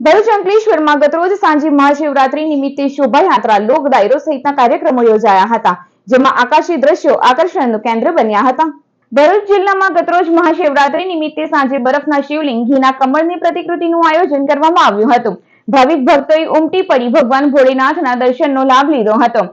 ભરૂચ અંકલેશ્વરમાં ગતરોજ સાંજે મહાશિવરાત્રી નિમિત્તે શોભાયાત્રા, લોક ડાયરો સહિતના કાર્યક્રમો યોજાયા હતા, જેમાં આકાશી દ્રશ્યો આકર્ષણનું કેન્દ્ર બન્યા હતા. ભરૂચ જિલ્લામાં ગતરોજ મહાશિવરાત્રી નિમિત્તે સાંજે બરફના શિવલિંગ, ઘીના કમળની પ્રતિકૃતિનું આયોજન કરવામાં આવ્યું હતું. ભાવિક ભક્તોએ ઉમટી પડી ભગવાન ભોળેનાથના દર્શનનો લાભ લીધો હતો.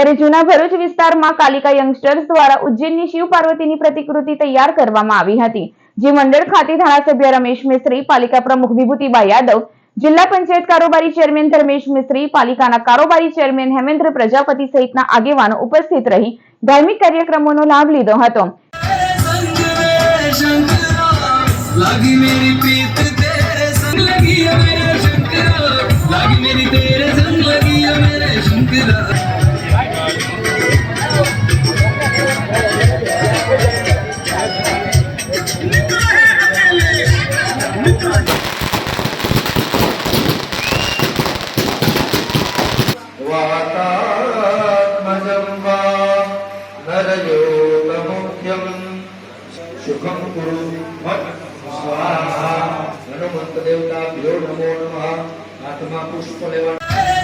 ત્યારે જૂના ભરૂચ વિસ્તારમાં કાલિકા યંગસ્ટર્સ દ્વારા ઉજ્જૈનની શિવ પાર્વતીની પ્રતિકૃતિ તૈયાર કરવામાં આવી હતી. જે મંડળ ખાતે ધારાસભ્ય રમેશ મિસ્ત્રી, પાલિકા પ્રમુખ વિભૂતિભાઈ યાદવ, જિલ્લા પંચાયત કારોબારી ચેરમેન ધર્મેશ મિસ્ત્રી, પાલિકાના કારોબારી ચેરમેન હેમેન્દ્ર પ્રજાપતિ સહિતના આગેવાનો ઉપસ્થિત રહી ધાર્મિક કાર્યક્રમોનો લાભ લીધો હતો. લાગી મેરી પીતે नरयोगमुख्यं सुखं कुरु मत् स्वाहा हनुमन्तदेवताभ्यो नमो नमः आत्मा पुष्प लेवा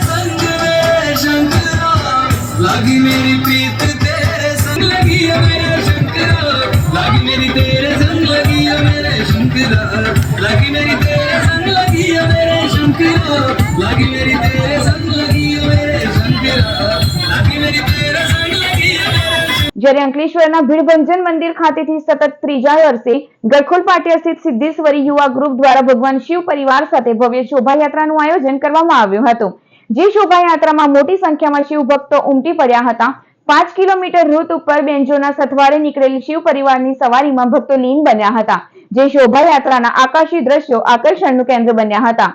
संग में शंकरा જ્યારે અંકલેશ્વરના ભીડભંજન મંદિર ખાતેથી સતત ત્રીજા વર્ષે ગરખોલ પાટિયા સ્થિત સિદ્ધેશ્વરી યુવા ગ્રુપ દ્વારા ભગવાન શિવ પરિવાર સાથે ભવ્ય શોભાયાત્રાનું આયોજન કરવામાં આવ્યું હતું. જે શોભાયાત્રામાં મોટી સંખ્યામાં શિવ ભક્તો ઉમટી પડ્યા હતા. પાંચ કિલોમીટર રૂટ ઉપર બેન્જોના સથવારે નીકળેલી શિવ પરિવારની સવારીમાં ભક્તો લીન બન્યા હતા. જે શોભાયાત્રાના આકાશી દ્રશ્યો આકર્ષણનું કેન્દ્ર બન્યા હતા.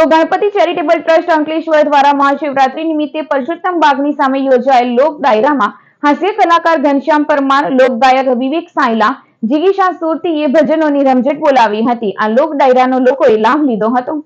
તો ગણપતિ ચેરિટેબલ ટ્રસ્ટ અંકલેશ્વર દ્વારા મહાશિવરાત્રી નિમિત્તે પરસોત્તમ બાગની સામે યોજાયેલ લોક ડાયરામાં હાસ્ય કલાકાર ઘનશ્યામ પરમાર, લોક ગાયક વિવેક સાયલા જીગીશા સુરતીએ ભજનોની રમઝટ બોલાવી હતી. આ લોક ડાયરાનો લોકોએ લાભ લીધો હતો.